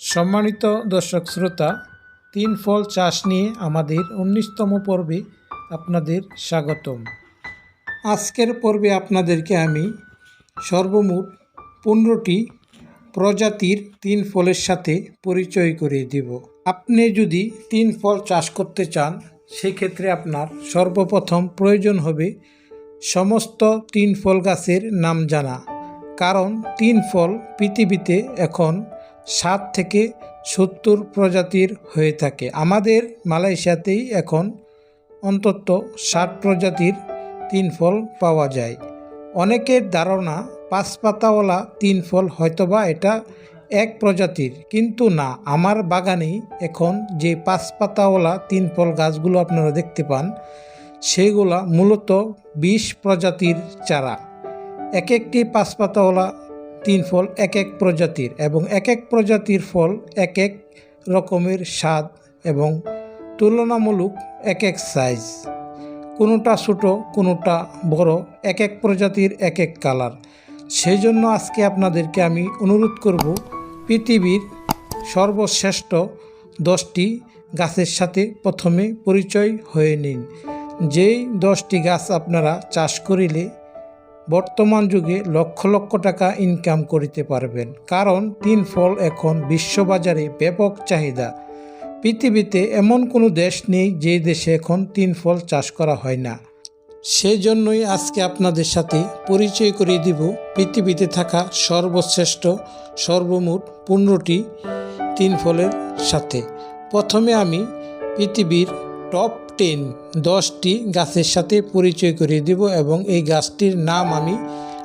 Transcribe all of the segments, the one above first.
সম্মানিত দর্শক শ্রোতা, তিন ফল চাষ নিয়ে আমাদের উনিশতম পর্বে আপনাদের স্বাগতম। আজকের পর্বে আপনাদেরকে আমি সর্বমোট পনেরোটি প্রজাতির তিন ফলের সাথে পরিচয় করিয়ে দিব। আপনি যদি তিন ফল চাষ করতে চান, সেক্ষেত্রে আপনার সর্বপ্রথম প্রয়োজন হবে সমস্ত তিন ফল গাছের নাম জানা। কারণ তিন ফল পৃথিবীতে এখন ষাট থেকে সত্তর প্রজাতির হয়ে থাকে। আমাদের মালয়েশিয়াতেই এখন অন্তত ষাট প্রজাতির তিন ফল পাওয়া যায়। অনেকের ধারণা পাঁচ পাতাওয়ালা তিন ফল হয়তোবা এটা এক প্রজাতির, কিন্তু না, আমার বাগানেই এখন যে পাঁচ পাতাওয়ালা তিন ফল গাছগুলো আপনারা দেখতে পান, সেগুলা মূলত বিশ প্রজাতির চারা। এক একটি পাঁচ পাতাওয়ালা তিন ফল এক এক প্রজাতির এবং এক এক প্রজাতির ফল এক এক রকমের স্বাদ এবং তুলনামূলক এক এক সাইজ। কোনোটা ছোটো, কোনোটা বড়, এক এক প্রজাতির এক এক কালার। সেই জন্য আজকে আপনাদেরকে আমি অনুরোধ করব, পৃথিবীর সর্বশ্রেষ্ঠ দশটি গাছের সাথে প্রথমে পরিচয় হয়ে নিন। যেই দশটি গাছ আপনারা চাষ করিলে বর্তমান যুগে লক্ষ লক্ষ টাকা ইনকাম করিতে পারবেন। কারণ তিন ফল এখন বিশ্ববাজারে ব্যাপক চাহিদা। পৃথিবীতে এমন কোনো দেশ নেই যে দেশে এখন তিন ফল চাষ করা হয় না। সেই জন্যই আজকে আপনাদের সাথে পরিচয় করিয়ে দিব পৃথিবীতে থাকা সর্বশ্রেষ্ঠ, সর্বমোট পনেরোটি তিন ফলের সাথে। প্রথমে আমি পৃথিবীর টপ টেন দশটি গাছের সাথে পরিচয় করিয়ে দেব এবং এই গাছটির নাম আমি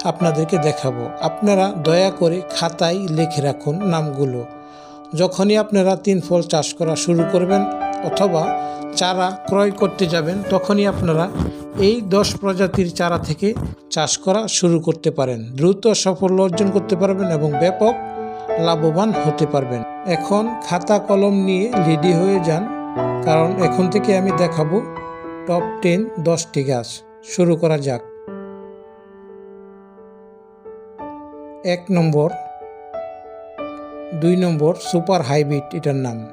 আপনাদেরকে দেখাবো। আপনারা দয়া করে খাতায় লিখে রাখুন নামগুলো। যখনই আপনারা তিন ফল চাষ করা শুরু করবেন অথবা চারা ক্রয় করতে যাবেন, তখনই আপনারা এই দশ প্রজাতির চারা থেকে চাষ করা শুরু করতে পারেন। দ্রুত সাফল্য অর্জন করতে পারবেন এবং ব্যাপক লাভবান হতে পারবেন। এখন খাতা কলম নিয়ে রেডি হয়ে যান কারণ এখন থেকে আমি দেখাবো টপ টেন দশটি গাছ। শুরু করা যাক। এক নম্বর, দুই নম্বর সুপার হাইব্রিড, এটার নাম।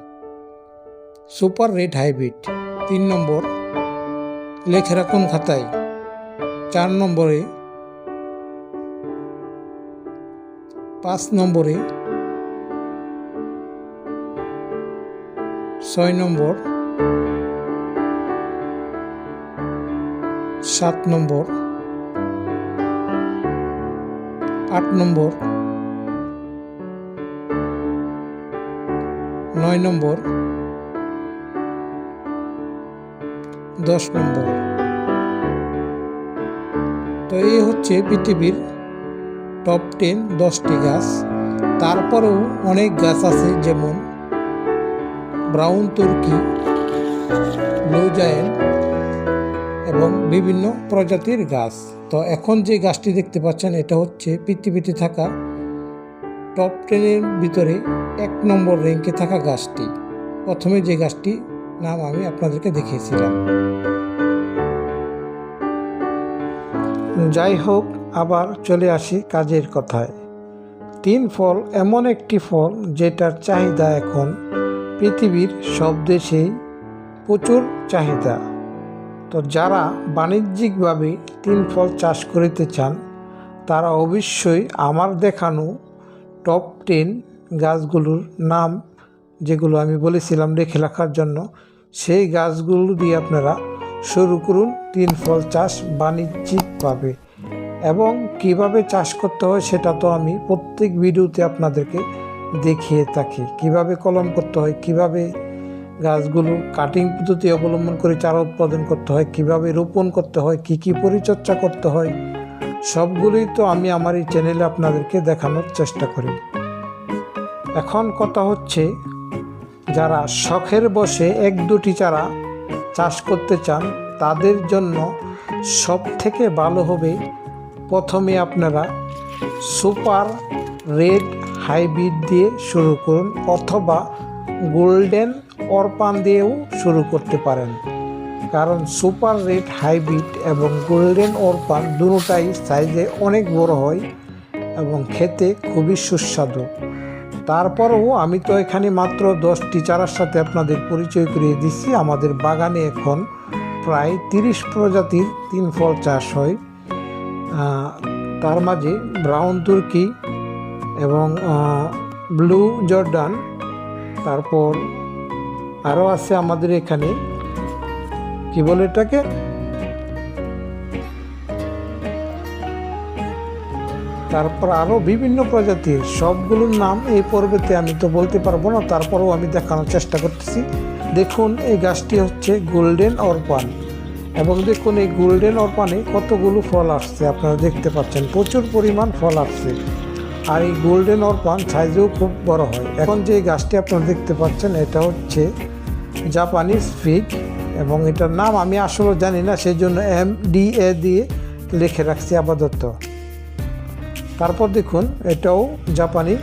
Super red hybrid. তিন নম্বর লেখে রাখুন খাতায়? চার নম্বরে, পাঁচ নম্বরে ছয় নম্বর, সাত নম্বর, আট নম্বর, নয় নম্বর, দশ নম্বর। তো এই হচ্ছে পৃথিবীর টপ টেন দশটি গাছ। তারপরেও অনেক গাছ আছে, যেমন ব্রাউন তুর্কি, ব্লু জায়েন্ট এবং বিভিন্ন প্রজাতির গাছ। তো এখন যে গাছটি দেখতে পাচ্ছেন, এটা হচ্ছে পৃথিবীতে থাকা টপ টেনের ভিতরে এক নম্বর র্যাঙ্কে থাকা গাছটি। প্রথমে যে গাছটি নাম আমি আপনাদেরকে দেখিয়েছিলাম। যাই হোক, আবার চলে আসি কাজের কথায়। তিন ফল এমন একটি ফল যেটার চাহিদা এখন পৃথিবীর সব দেশেই প্রচুর চাহিদা। তো যারা বাণিজ্যিকভাবে তিন ফল চাষ করিতে চান, তারা অবশ্যই আমার দেখানো টপ টেন গাছগুলোর নাম যেগুলো আমি বলেছিলাম রেখে রাখার জন্য, সেই গাছগুলো দিয়ে আপনারা শুরু করুন তিন ফল চাষ বাণিজ্যিকভাবে। এবং কীভাবে চাষ করতে হয় সেটা তো আমি প্রত্যেক ভিডিওতে আপনাদেরকে দেখিয়ে থাকি কীভাবে কলম করতে হয়, কীভাবে গাছগুলো কাটিং পদ্ধতি অবলম্বন করে চারা উৎপাদন করতে হয়, কীভাবে রোপণ করতে হয়, কি কি পরিচর্যা করতে হয়, সবগুলোই তো আমি আমার এই চ্যানেলে আপনাদেরকে দেখানোর চেষ্টা করি। এখন কথা হচ্ছে, যারা শখের বসে এক দুটি চারা চাষ করতে চান, তাদের জন্য সব থেকে ভালো হবে প্রথমে আপনারা সুপার রেড হাইব্রিড দিয়ে শুরু করুন অথবা গোল্ডেন অরপান দিয়েও শুরু করতে পারেন। কারণ সুপার রেড হাইব্রিড এবং গোল্ডেন অরপান দুটাই সাইজে অনেক বড় হয় এবং খেতে খুবই সুস্বাদু। তারপরও আমি তো এখানে মাত্র দশটি চারার সাথে আপনাদের পরিচয় করিয়ে দিচ্ছি। আমাদের বাগানে এখন প্রায় তিরিশ প্রজাতির তিন ফল চাষ হয়। তার মাঝে ব্রাউন তুর্কি এবং ব্লু জর্ডান, তারপর আরও আছে আমাদের এখানে, কি বলে এটাকে? তারপর আরও বিভিন্ন প্রজাতির সবগুলোর নাম এই পর্বেতে আমি তো বলতে পারব না, তারপরেও আমি দেখানোর চেষ্টা করতেছি। দেখুন, এই গাছটি হচ্ছে গোল্ডেন অরপান, এবং দেখুন এই গোল্ডেন অরপানে কতগুলো ফল আসছে, আপনারা দেখতে পাচ্ছেন, প্রচুর পরিমাণ ফল আসছে। আর এই গোল্ডেন অরপান সাইজেও খুব বড় হয়। এখন যে গাছটি আপনারা দেখতে পাচ্ছেন, এটা হচ্ছে জাপানিজ ফিগ এবং এটার নাম আমি আসলে জানি না সেই জন্য এম ডি এ দিয়ে লিখে রাখছি আপাতত। তারপর দেখুন, এটাও জাপানি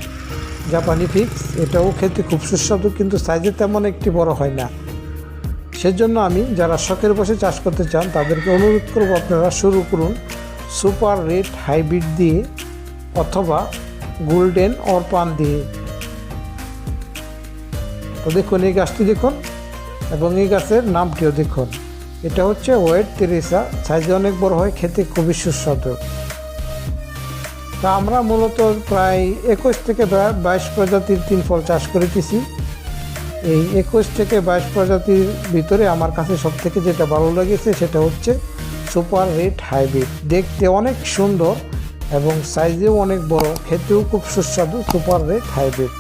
জাপানি ফিক্স এটাও খেতে খুব সুস্বাদু, কিন্তু সাইজে তেমন একটি বড় হয় না। সেজন্য আমি, যারা শখের বসে চাষ করতে চান, তাদেরকে অনুরোধ করব আপনারা শুরু করুন সুপার রেড হাইব্রিড দিয়ে, অথবা গোল্ডেন অরপান দিয়ে। তো দেখুন, এই গাছটি দেখুন, এবং এই গাছের নামটিও দেখুন। এটা হচ্ছে ওয়েট তেরেসা সাইজে অনেক বড় হয়, খেতে খুবই সুস্বাদু। তা আমরা মূলত প্রায় একুশ থেকে বাইশ প্রজাতির তিন ফল চাষ করিতেছি। এই একুশ থেকে বাইশ প্রজাতির ভিতরে আমার কাছে সব থেকে যেটা ভালো লেগেছে, সেটা হচ্ছে সুপার রেড হাইব্রিড। দেখতে অনেক সুন্দর এবং সাইজেও অনেক বড়, খেতেও খুব সুস্বাদু, সুপার রেড হাইব্রিড।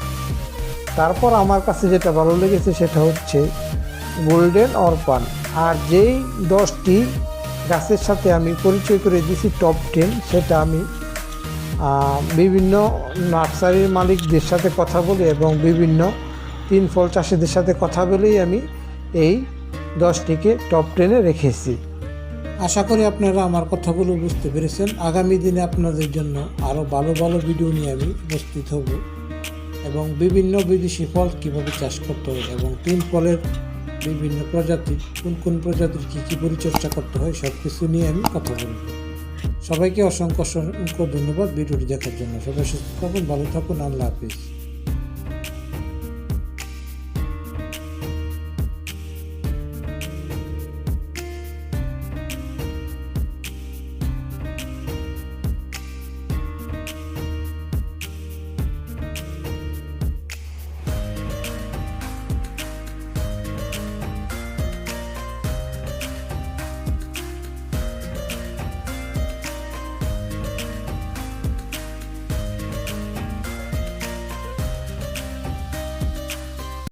তারপর আমার কাছে যেটা ভালো লেগেছে সেটা হচ্ছে গোল্ডেন অরপান। আর যেই দশটি গাছের সাথে আমি পরিচয় করে দিয়েছি টপ টেন সেটা আমি বিভিন্ন নার্সারির মালিকদের সাথে কথা বলি এবং বিভিন্ন তিন ফল চাষিদের সাথে কথা বলেই আমি এই দশটিকে টপ টেনে রেখেছি। আশা করি আপনারা আমার কথাগুলো বুঝতে পেরেছেন। আগামী দিনে আপনাদের জন্য আরও ভালো ভালো ভিডিও নিয়ে আমি উপস্থিত হব এবং বিভিন্ন বিদেশি ফল কীভাবে চাষ করতে হয় এবং তিন ফলের বিভিন্ন প্রজাতি, কোন কোন প্রজাতির কী কী পরিচর্যা করতে হয় সব কিছু নিয়ে আমি কথা বলব। সবাইকে অসংখ্য অসংখ্য ধন্যবাদ ভিডিওটি দেখার জন্য। সবাই সুস্থ থাকুন, ভালো থাকুন, আল্লাহ হাফিজ।